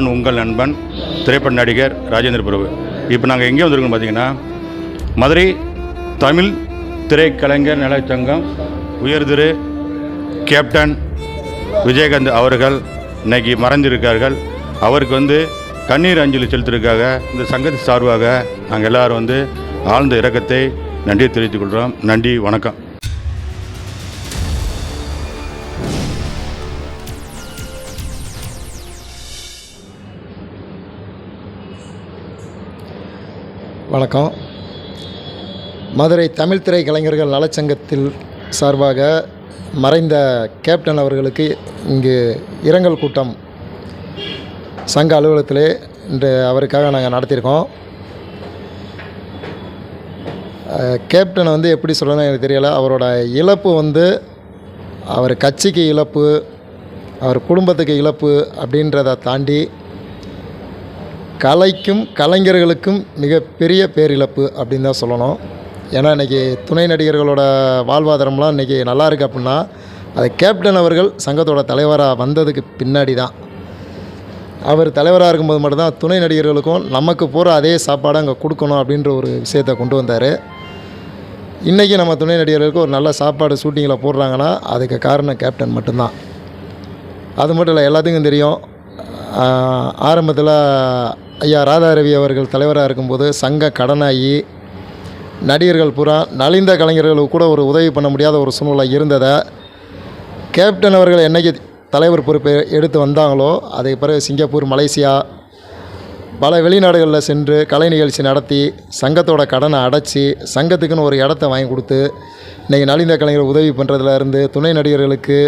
நான் உங்கள் நண்பன் திரைப்பட நடிகர் ராஜேந்திர பிரபு. இப்போ நாங்கள் எங்கே வந்திருக்கோம் பார்த்தீங்கன்னா மதுரை தமிழ் திரைக்கலைஞர் நலச்சங்கம் உயர்திரு கேப்டன் விஜயகாந்த் அவர்கள் இன்னைக்கு மறைஞ்சிருக்கார்கள் அவருக்கு வந்து கண்ணீர் அஞ்சலி செலுத்திருக்காக இந்த சங்கத்து சார்பாக நாங்கள் எல்லாரும் வந்து ஆழ்ந்த இரக்கத்தை நன்றி தெரிவித்துக் கொள்கிறோம் நன்றி வணக்கம். வணக்கம். மதுரை தமிழ் திரை கலைஞர்கள் நலச்சங்கத்தில் சார்பாக மறைந்த கேப்டன் அவர்களுக்கு இங்கு இரங்கல் கூட்டம் சங்க அலுவலகத்திலே இன்று அவருக்காக நாங்கள் நடத்தியிருக்கோம். கேப்டனை வந்து எப்படி சொல்லணும்னு எனக்கு தெரியலை. அவரோட இழப்பு வந்து அவர் கட்சிக்கு இழப்பு அவர் குடும்பத்துக்கு இழப்பு அப்படின்றத தாண்டி கலைக்கும் கலைஞர்களுக்கும் மிகப்பெரிய பேரிழப்பு அப்படின்னு தான் சொல்லணும். ஏன்னா இன்றைக்கி துணை நடிகர்களோட வாழ்வாதாரம்லாம் இன்றைக்கி நல்லா இருக்குது அப்படின்னா அது கேப்டன் அவர்கள் சங்கத்தோட தலைவராக வந்ததுக்கு பின்னாடி தான். அவர் தலைவராக இருக்கும்போது மட்டும்தான் துணை நடிகர்களுக்கும் நமக்கு போகிற அதே சாப்பாடை அங்கே கொடுக்கணும் அப்படின்ற ஒரு விஷயத்தை கொண்டு வந்தார். இன்றைக்கி நம்ம துணை நடிகர்களுக்கு ஒரு நல்ல சாப்பாடு ஷூட்டிங்கில் போடுறாங்கன்னா அதுக்கு காரணம் கேப்டன் மட்டும்தான். அது மட்டும் இல்லை எல்லாத்துக்கும் தெரியும். ஆரம்பத்தில் ஐயா ராதாரவி அவர்கள் தலைவராக இருக்கும்போது சங்க கடனாகி நடிகர்கள் பூரா நலிந்த கலைஞர்களுக்கு கூட ஒரு உதவி பண்ண முடியாத ஒரு சூழ்நிலை இருந்ததை கேப்டன் அவர்கள் என்னைக்கு தலைவர் பொறுப்பை எடுத்து வந்தாங்களோ அதுக்கு பிறகு சிங்கப்பூர் மலேசியா பல வெளிநாடுகளில் சென்று கலை நிகழ்ச்சி நடத்தி சங்கத்தோட கடனை அடைச்சி சங்கத்துக்குன்னு ஒரு இடத்த வாங்கி கொடுத்து இன்றைக்கி நலிந்த கலைஞர் உதவி பண்ணுறதுல இருந்து துணை நடிகர்களுக்கு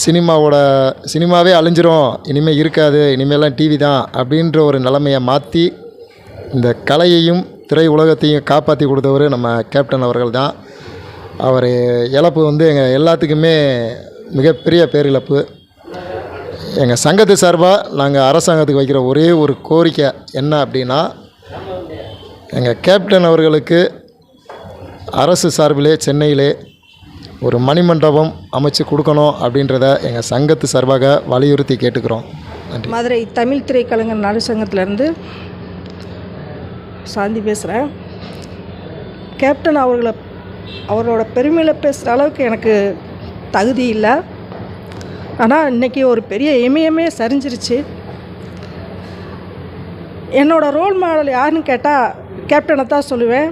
சினிமாவோட சினிமாவே அழிஞ்சிரும். இனிமேல் இருக்காது. இனிமேலாம் டிவி தான் அப்படின்ற ஒரு நிலைமையை மாற்றி இந்த கலையையும் திரை உலகத்தையும் காப்பாற்றி கொடுத்தவர் நம்ம கேப்டன் அவர்கள் தான். அவர் இழப்பு வந்து எங்கள் எல்லாத்துக்குமே மிகப்பெரிய பேரிழப்பு. எங்கள் சங்கத்து சார்பாக நாங்கள் அரசாங்கத்துக்கு வைக்கிற ஒரே ஒரு கோரிக்கை என்ன அப்படின்னா எங்கள் கேப்டன் அவர்களுக்கு அரசு சார்பிலே சென்னையிலே ஒரு மணிமண்டபம் அமைச்சு கொடுக்கணும் அப்படின்றத எங்கள் சங்கத்து சார்பாக வலியுறுத்தி கேட்டுக்கிறோம். மதுரை தமிழ் திரைக்கலைஞர் நடுசங்கத்திலேருந்து சாந்தி பேசுகிறேன் கேப்டன் அவர்களை அவரோட பெருமையில் பேசுகிற அளவுக்கு எனக்கு தகுதி இல்லை. ஆனால் இன்றைக்கி ஒரு பெரிய இமயமே சரிஞ்சிருச்சு. என்னோடய ரோல் மாடல் யாருன்னு கேட்டால் கேப்டனை தான் சொல்லுவேன்.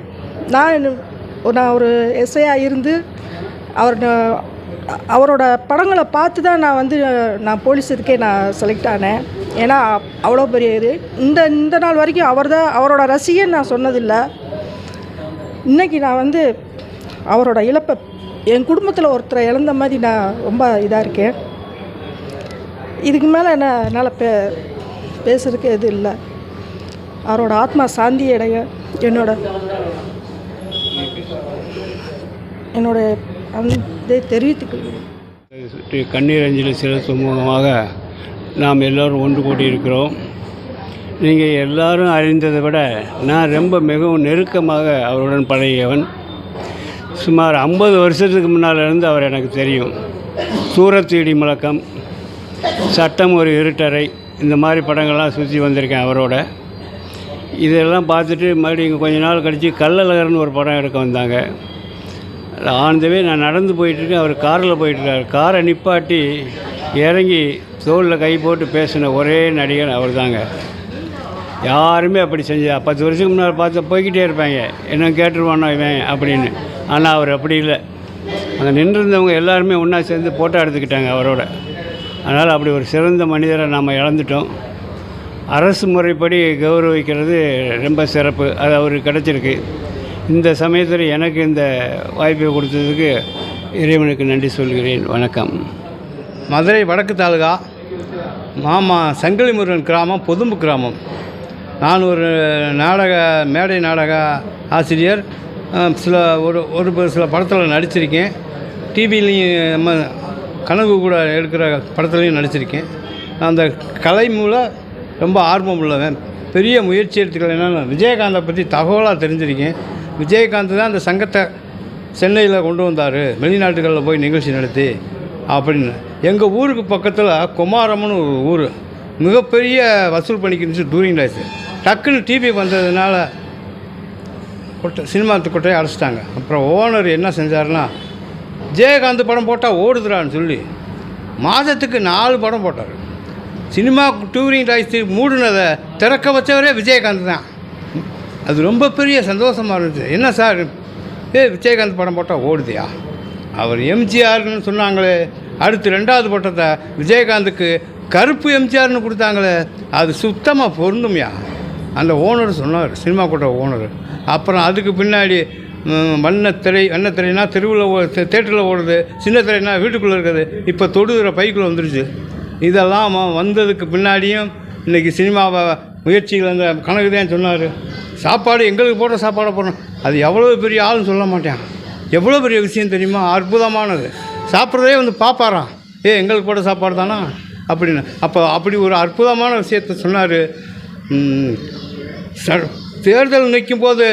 நான் ஒரு- நான் ஒரு எஸ்ஐயாக இருந்து அவர் அவரோட படங்களை பார்த்து தான் நான் வந்து நான் போலீஸ் இதுக்கே நான் செலக்ட் ஆனேன். ஏன்னா அவ்வளோ பெரிய இது. இந்த இந்த நாள் வரைக்கும் அவர் தான் அவரோட ரசிகன் நான் சொன்னதில்லை. இன்றைக்கி நான் வந்து அவரோட இழப்பை என் குடும்பத்தில் ஒருத்தரை இழந்த மாதிரி நான் ரொம்ப இதாக இருக்கேன். இதுக்கு மேலே என்ன என்னால் பே பேசுறதுக்கு எதுவும் இல்லை. அவரோட ஆத்மா சாந்தி அடைய என்னோட என்னோட அந்த தெரிவித்துக்கொள்கிறேன் சுற்றி கண்ணீர் அஞ்சலி செலுத்தும் மூலமாக நாம் எல்லோரும் ஒன்று கூடியிருக்கிறோம். நீங்கள் எல்லாரும் அறிந்ததை விட நான் ரொம்ப மிகவும் நெருக்கமாக அவருடன் பழகியவன். சுமார் ஐம்பது வருஷத்துக்கு முன்னால் இருந்து அவர் எனக்கு தெரியும். சூரத் இடி முழக்கம் சட்டம் ஒரு இருட்டறை இந்த மாதிரி படங்கள்லாம் சுற்றி வந்திருக்கேன் அவரோட. இதெல்லாம் பார்த்துட்டு மறுபடியும் இங்கே கொஞ்ச நாள் கழித்து கள்ளழகர்னு ஒரு படம் எடுக்க வந்தாங்க. ஆனந்தவே நான் நடந்து போயிட்டுருக்கேன் அவர் காரில் போயிட்டுருக்காரு. காரை நிப்பாட்டி இறங்கி தோளில் கை போட்டு பேசின ஒரே நடிகர் அவர் தாங்க யாருமே அப்படி செஞ்சா பத்து வருஷத்துக்கு முன்னால் பார்த்து போய்கிட்டே இருப்பாங்க. என்ன கேட்டுருவானோ இவன் அப்படின்னு. ஆனால் அவர் அப்படி இல்லை. அங்கே நின்றுருந்தவங்க எல்லாருமே ஒன்றா சேர்ந்து ஃபோட்டோ எடுத்துக்கிட்டாங்க அவரோட. அதனால் அப்படி ஒரு சிறந்த மனிதரை நாம் இழந்துட்டோம். அரசு முறைப்படி கௌரவிக்கிறது ரொம்ப சிறப்பு. அது அவருக்கு கிடச்சிருக்கு. இந்த சமயத்தில் எனக்கு இந்த வாய்ப்பை கொடுத்ததுக்கு இறைவனுக்கு நன்றி சொல்கிறேன். வணக்கம். மதுரை வடக்கு தாலுகா மாமா சங்கிலி முருகன் கிராமம் பொதும்பு கிராமம். நான் ஒரு நாடக மேடை நாடக ஆசிரியர். சில ஒரு ஒரு சில படத்தில் நடிச்சிருக்கேன். டிவிலையும் நம்ம கனவு கூட எடுக்கிற படத்துலையும் நடிச்சிருக்கேன். நான் அந்த கலை மூலம் ரொம்ப ஆர்வம் உள்ளவன். பெரிய முயற்சி எடுத்துக்கலைன்னா விஜயகாந்தை பற்றி தகவலாக தெரிஞ்சிருக்கேன். விஜயகாந்த் தான் அந்த சங்கத்தை சென்னையில் கொண்டு வந்தார். வெளிநாட்டுகளில் போய் நிகழ்ச்சி நடத்தி அப்படின்னு. எங்கள் ஊருக்கு பக்கத்தில் குமாரம்னு ஒரு ஊர். மிகப்பெரிய வசூல் பண்ணிக்கிருந்துச்சு டூரிங் லைஃப். டக்குன்னு டிவி வந்ததுனால கொட்டை சினிமாத்து கொட்டையை அடைச்சிட்டாங்க. அப்புறம் ஓனர் என்ன செஞ்சாருன்னா ஜெயகாந்த் படம் போட்டால் ஓடுதுறான்னு சொல்லி மாதத்துக்கு நாலு படம் போட்டார். சினிமா டூரிங் ரைஸ் மூடினதை திறக்க வச்சவரே விஜயகாந்த் தான். அது ரொம்ப பெரிய சந்தோஷமாக இருந்துச்சு. என்ன சார்? ஏ விஜயகாந்த் படம் போட்டால் ஓடுதியா? அவர் எம்ஜிஆர்னு சொன்னாங்களே. அடுத்து ரெண்டாவது பட்டத்தை விஜயகாந்துக்கு கருப்பு எம்ஜிஆர்னு கொடுத்தாங்களே. அது சுத்தமாக பொருந்தும்யா? அந்த ஓனர் சொன்னார் சினிமா கூட்ட ஓனர். அப்புறம் அதுக்கு பின்னாடி வண்ணத்திரை வண்ணத்திரைனா தெருவில் தேட்டரில் ஓடுது. சின்ன திரைனா வீட்டுக்குள்ளே இருக்குது. இப்போ தொடுகிற பைக்குள்ளே வந்துருச்சு. இதெல்லாம் வந்ததுக்கு பின்னாடியும் இன்றைக்கி சினிமாவை முயற்சிகள் அந்த கணக்கு தான் சொன்னார். சாப்பாடு எங்களுக்கு போடுற சாப்பாடை போடணும். அது எவ்வளோ பெரிய ஆள்னு சொல்ல மாட்டேன். எவ்வளோ பெரிய விஷயம் தெரியுமா? அற்புதமானது. சாப்பிட்றதே வந்து பார்ப்பாராம் ஏ எங்களுக்கு போட்ட சாப்பாடு தானா? அப்படின்னு. அப்போ அப்படி ஒரு அற்புதமான விஷயத்த சொன்னார். தேர்தல் நிற்கும் போது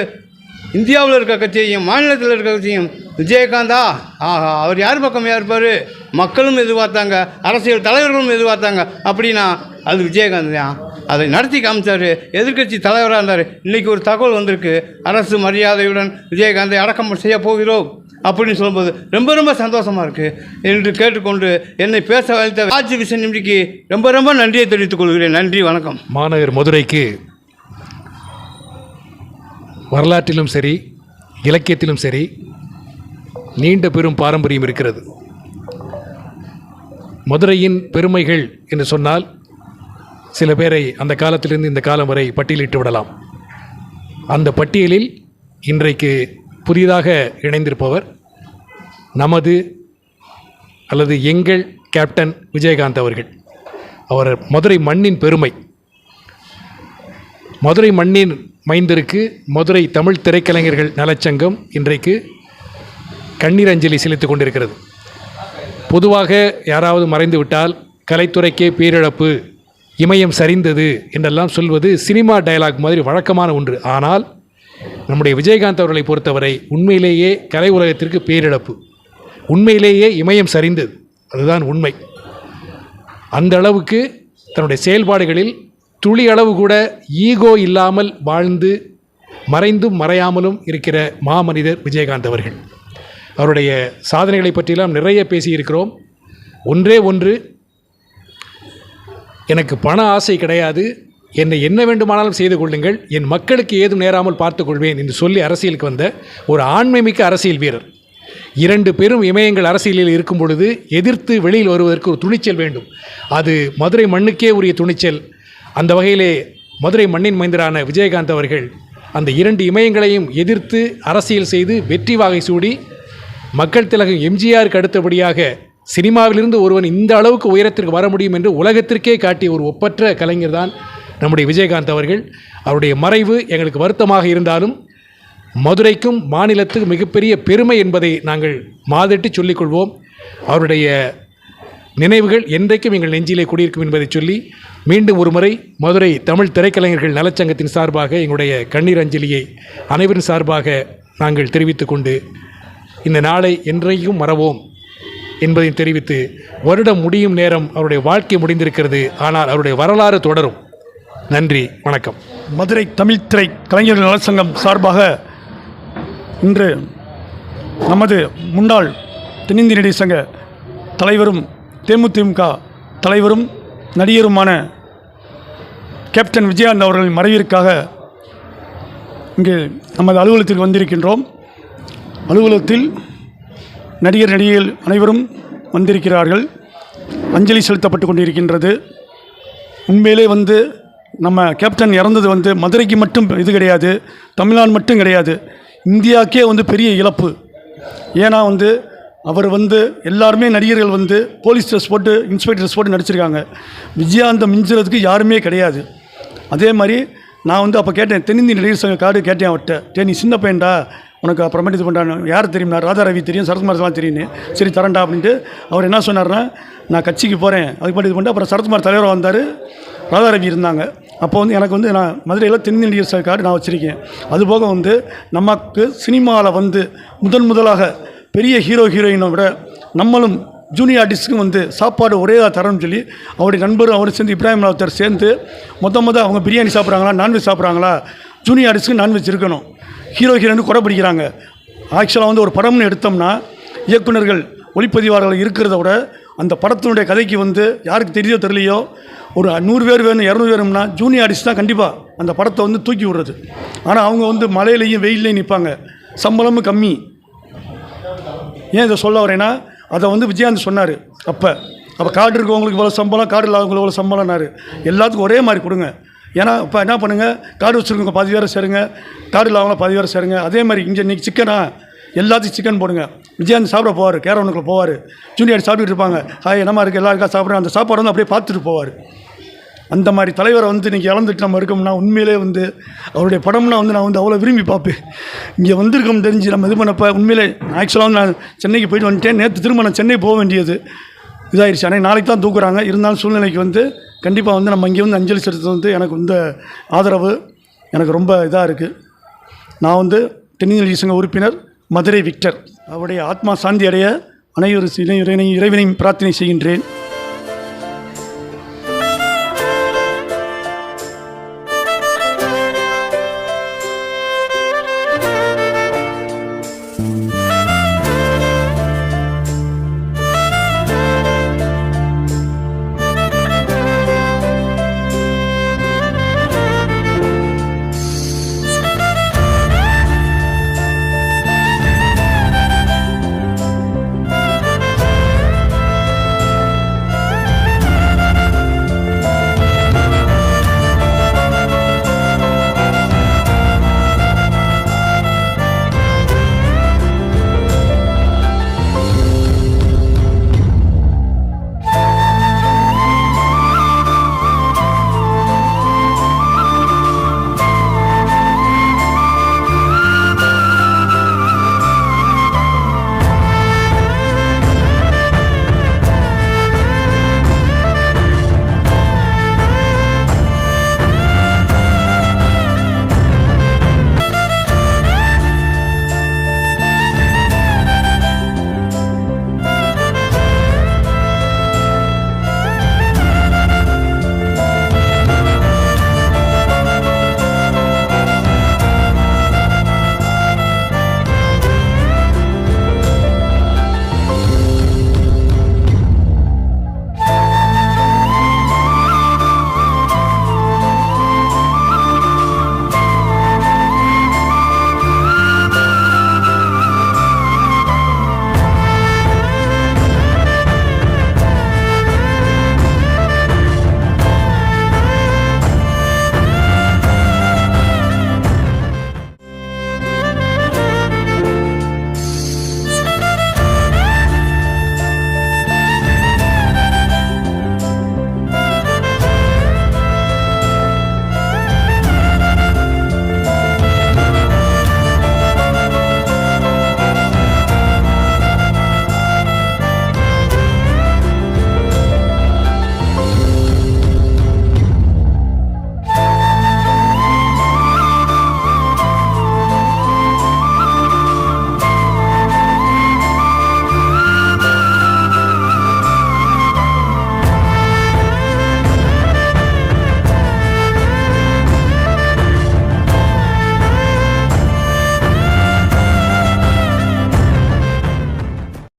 இந்தியாவில் இருக்க கட்சியையும் மாநிலத்தில் இருக்க கட்சியும் விஜயகாந்தா? ஆஹா அவர் யார் பக்கம் இருப்பார்? மக்களும் எதிர்பார்த்தாங்க அரசியல் தலைவர்களும் எதிர்பார்த்தாங்க. அப்படின்னா அது விஜயகாந்த் தான். அதை நடத்தி காமிச்சார். எதிர்க்கட்சி தலைவராக இருந்தார். இன்றைக்கி ஒரு தகவல் வந்திருக்கு. அரசு மரியாதையுடன் விஜயகாந்தை அடக்கம் செய்ய போகிறோம் அப்படின்னு சொல்லும்போது ரொம்ப ரொம்ப சந்தோஷமாக இருக்குது என்று கேட்டுக்கொண்டு என்னை பேச வைத்த ராஜ் விஷன் நிமிடிக்கு ரொம்ப ரொம்ப நன்றியை தெரிவித்துக் கொள்கிறேன். நன்றி வணக்கம். மாநகர் மதுரைக்கு வரலாற்றிலும் சரி இலக்கியத்திலும் சரி நீண்ட பெரும் பாரம்பரியம் இருக்கிறது. மதுரையின் பெருமைகள் என்று சொன்னால் சில பேரை அந்த காலத்திலிருந்து இந்த காலம் வரை பட்டியலிட்டு விடலாம். அந்த பட்டியலில் இன்றைக்கு புதிதாக இணைந்திருப்பவர் நமது அல்லது எங்கள் கேப்டன் விஜயகாந்த் அவர்கள். அவர் மதுரை மண்ணின் பெருமை. மதுரை மண்ணின் மைந்தருக்கு மதுரை தமிழ் திரைக்கலைஞர்கள் நலச்சங்கம் இன்றைக்கு கண்ணீர் அஞ்சலி செலுத்திக் கொண்டிருக்கிறது. பொதுவாக யாராவது மறைந்து விட்டால் கலைத்துறைக்கே பேரிழப்பு இமயம் சரிந்தது என்றெல்லாம் சொல்வது சினிமா டயலாக் மாதிரி வழக்கமான ஒன்று. ஆனால் நம்முடைய விஜயகாந்த் அவர்களை பொறுத்தவரை உண்மையிலேயே கலை உலகத்திற்கு பேரிழப்பு. உண்மையிலேயே இமயம் சரிந்தது. அதுதான் உண்மை. அந்த அளவுக்கு தன்னுடைய செயல்பாடுகளில் துளி அளவு கூட ஈகோ இல்லாமல் வாழ்ந்து மறைந்தும் மறையாமலும் இருக்கிற மாமனிதர் விஜயகாந்த் அவர்கள். அவருடைய சாதனைகளை பற்றியெல்லாம் நிறைய பேசியிருக்கிறோம். ஒன்றே ஒன்று எனக்கு பண ஆசை கிடையாது. என்னை என்ன வேண்டுமானாலும் செய்து கொள்ளுங்கள். என் மக்களுக்கு ஏதும் நேராமல் பார்த்துக்கொள்வேன் என்று சொல்லி அரசியலுக்கு வந்த ஒரு ஆண்மைமிக்க அரசியல் வீரர். இரண்டு பெரும் இமயங்கள் அரசியலில் இருக்கும் பொழுது எதிர்த்து வெளியில் வருவதற்கு ஒரு துணிச்சல் வேண்டும். அது மதுரை மண்ணுக்கே உரிய துணிச்சல். அந்த வகையிலே மதுரை மண்ணின் மைந்தரான விஜயகாந்த் அவர்கள் அந்த இரண்டு இமயங்களையும் எதிர்த்து அரசியல் செய்து வெற்றி வாகை சூடி மக்கள் திலகம் எம்ஜிஆருக்கு அடுத்தபடியாக சினிமாவிலிருந்து ஒருவன் இந்த அளவுக்கு உயரத்திற்கு வர முடியும் என்று உலகத்திற்கே காட்டிய ஒரு ஒப்பற்ற கலைஞர் தான் நம்முடைய விஜயகாந்த் அவர்கள். அவருடைய மறைவு எங்களுக்கு வருத்தமாக இருந்தாலும் மதுரைக்கும் மாநிலத்துக்கும் மிகப்பெரிய பெருமை என்பதை நாங்கள் மாதிட்டு சொல்லிக்கொள்வோம். அவருடைய நினைவுகள் என்றைக்கும் எங்கள் நெஞ்சிலே குடியிருக்கும் என்பதை சொல்லி மீண்டும் ஒருமுறை மதுரை தமிழ் திரைக்கலைஞர்கள் நலச்சங்கத்தின் சார்பாக எங்களுடைய கண்ணீர் அஞ்சலியை அனைவரின் சார்பாக நாங்கள் தெரிவித்துக்கொண்டு இந்த நாளை என்றைக்கும் மறவோம். என்பதை தெரிவித்து வருடம் முடியும் நேரம் அவருடைய வாழ்க்கை முடிந்திருக்கிறது. ஆனால் அவருடைய வரலாறு தொடரும். நன்றி வணக்கம். மதுரை தமிழ் திரை கலைஞர்கள் நலச்சங்கம் சார்பாக இன்று நமது முன்னாள் தென்னிந்திய நடிகர் சங்க தலைவரும் தேமுதிமுக தலைவரும் நடிகருமான கேப்டன் விஜயானந்த் அவர்களின் மறைவிற்காக இங்கு நமது அலுவலகத்தில் வந்திருக்கின்றோம். அலுவலகத்தில் நடிகர் நடிகைகள் அனைவரும் வந்திருக்கிறார்கள். அஞ்சலி செலுத்தப்பட்டு கொண்டிருக்கின்றது. உண்மையிலே வந்து நம்ம கேப்டன் இறந்தது வந்து மதுரைக்கு மட்டும் இது கிடையாது தமிழ்நாடு மட்டும் கிடையாது. இந்தியாவுக்கே வந்து பெரிய இழப்பு. ஏன்னா வந்து அவர் வந்து எல்லாருமே நடிகர்கள் வந்து போலீஸ் ட்ரெஸ் போட்டு இன்ஸ்பெக்டர் ட்ரெஸ் போட்டு நடிச்சிருக்காங்க. விஜயாந்தம் மிஞ்சுறதுக்கு யாருமே கிடையாது. அதே மாதிரி நான் வந்து அப்போ கேட்டேன் தென்னிந்திய நடிகர் சங்க கார்டு கேட்டேன் அவர்கிட்ட. டே நீ சின்ன பையன்டா? உனக்கு அப்புறமேட்டு இது பண்ணுறான் யார் தெரியுமா ராதா ரவி தெரியும் சரத்குமார்லாம் தெரியும்னு. சரி தரேன்டா அப்படின்ட்டு அவர் என்ன சொன்னார்னா நான் கட்சிக்கு போகிறேன் அதுக்கு மட்டும் இது பண்ணிட்டு அப்புறம் சரத்குமார் தலைவராக வந்தார். ராதா ரவி இருந்தாங்க. அப்போ வந்து எனக்கு வந்து நான் மதுரையில் தென்னிந்திய கார்டு நான் வச்சுருக்கேன். அதுபோக வந்து நமக்கு சினிமாவில் வந்து முதன் முதலாக பெரிய ஹீரோ ஹீரோயினை விட நம்மளும் ஜூனியர் ஆர்டிஸ்ட்டுக்கும் வந்து சாப்பாடு ஒரே தரணும்னு சொல்லி அவருடைய நண்பரும் அவரும் சேர்ந்து இப்ராஹிம் ஒருத்தர் சேர்ந்து மொத்த மொதல் அவங்க பிரியாணி சாப்பிட்றாங்களா நான்வெஜ் சாப்பிட்றாங்களா ஜூனியர் ஆர்டிஸ்ட்டுக்கு நான்வெஜ் இருக்கணும். ஹீரோ ஹீரோன்னு குறை பிடிக்கிறாங்க. ஆக்சுவலாக வந்து ஒரு படம்னு எடுத்தோம்னா இயக்குனர்கள் ஒளிப்பதிவாளர்கள் இருக்கிறத விட அந்த படத்தினுடைய கதைக்கு வந்து யாருக்கு தெரியோ தெரியலையோ ஒரு நூறு பேர் வேணும் இரநூறு வேணும்னா ஜூனியர் ஆர்டிஸ்ட் தான் கண்டிப்பாக அந்த படத்தை வந்து தூக்கி விடுறது. ஆனால் அவங்க வந்து மலையிலையும் வெயிலையும் நிற்பாங்க சம்பளமும் கம்மி. ஏன் இதை சொல்ல வரேன்னா அதை வந்து விஜயகாந்த் சொன்னார். அப்போ அப்போ கார்டு இருக்கவங்களுக்கு இவ்வளோ சம்பளம் கார்டு இல்லாதவங்களுக்கு இவ்வளோ சம்பளம்னாரு. எல்லாத்துக்கும் ஒரே மாதிரி கொடுங்க. ஏன்னா இப்போ என்ன பண்ணுங்கள் காடு வச்சுருக்கவங்க பாதி பேரை சேருங்க. காடு இல்லாதவங்கள பாதி பேரை சேருங்க. அதே மாதிரி இங்கே இன்றைக்கி சிக்கனா எல்லாத்தையும் சிக்கன் போடுங்க. விஜயகாந்த் சாப்பிட போவார் கேரவனுக்குள்ள போவார். ஜூனியர் சாப்பிட்டுட்டு இருப்பாங்க. ஹாய் என்னமா இருக்குது எல்லாருக்கா சாப்பிட்றேன் அந்த சாப்பாடு வந்து அப்படியே பார்த்துட்டு போவார். அந்த மாதிரி தலைவரை வந்து இன்றைக்கி இழந்துட்டு நம்ம இருக்கோம்னா உண்மையிலே வந்து அவருடைய படம்னா வந்து நான் வந்து அவ்வளோ விரும்பி பார்ப்பேன். இங்கே வந்திருக்கோம் தெரிஞ்சு நம்ம இது பண்ணப்போ உண்மையிலே ஆக்சுவலாக வந்து நான் சென்னைக்கு போயிட்டு வந்துட்டேன். நேற்று திரும்ப நான் சென்னை போக வேண்டியது இதாகிடுச்சு ஆனால் நாளைக்கு தான் தூக்குறாங்க. இருந்தாலும் சூழ்நிலைக்கு வந்து கண்டிப்பாக வந்து நம்ம இங்கே வந்து அஞ்சலி செலுத்துறது வந்து எனக்கு வந்து ஆதரவு. எனக்கு ரொம்ப இதாக இருக்குது நான் வந்து தென்னிந்திய சங்க உறுப்பினர் மதுரை விக்டர். அவருடைய ஆத்மா சாந்தி அடைய அனைவரும் இறை இறைவனையும் பிரார்த்தனை செய்கின்றேன்.